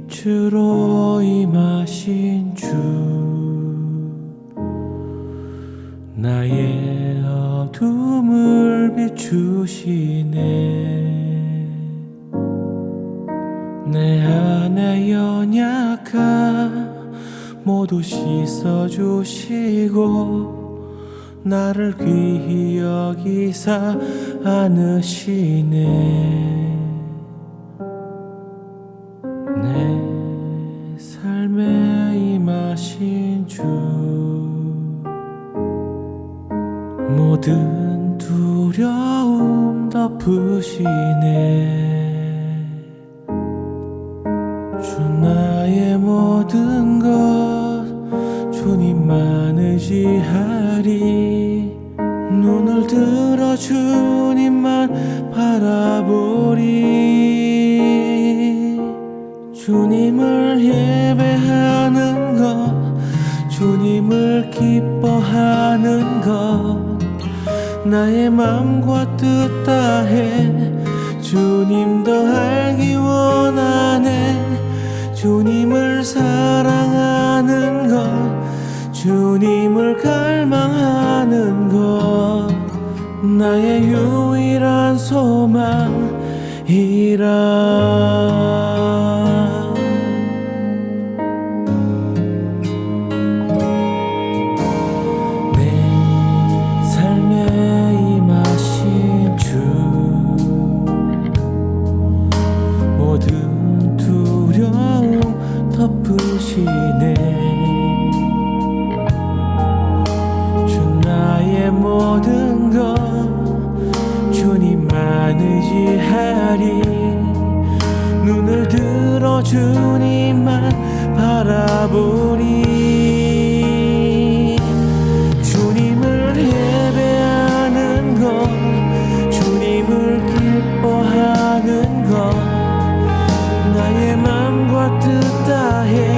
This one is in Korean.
빛으로 임하신 주 나의 어둠을 비추시네. 내 안에 연약함 모두 씻어주시고 나를 귀히 여기사 안으시네 모든 두려움 덮으시네. 주 나의 모든 것 주님만 의지하리. 눈을 들어 주님 나의 마음과 뜻 다해. 주님 더 알기 원하네. 주님을 사랑하는 것 주님을 갈망하는 것. 나의 유일한 소망이라 두려움 덮으시네. 주 나의 모든 것 주님만 의지하리. 눈을 들어 주님만 바라보리 to die here.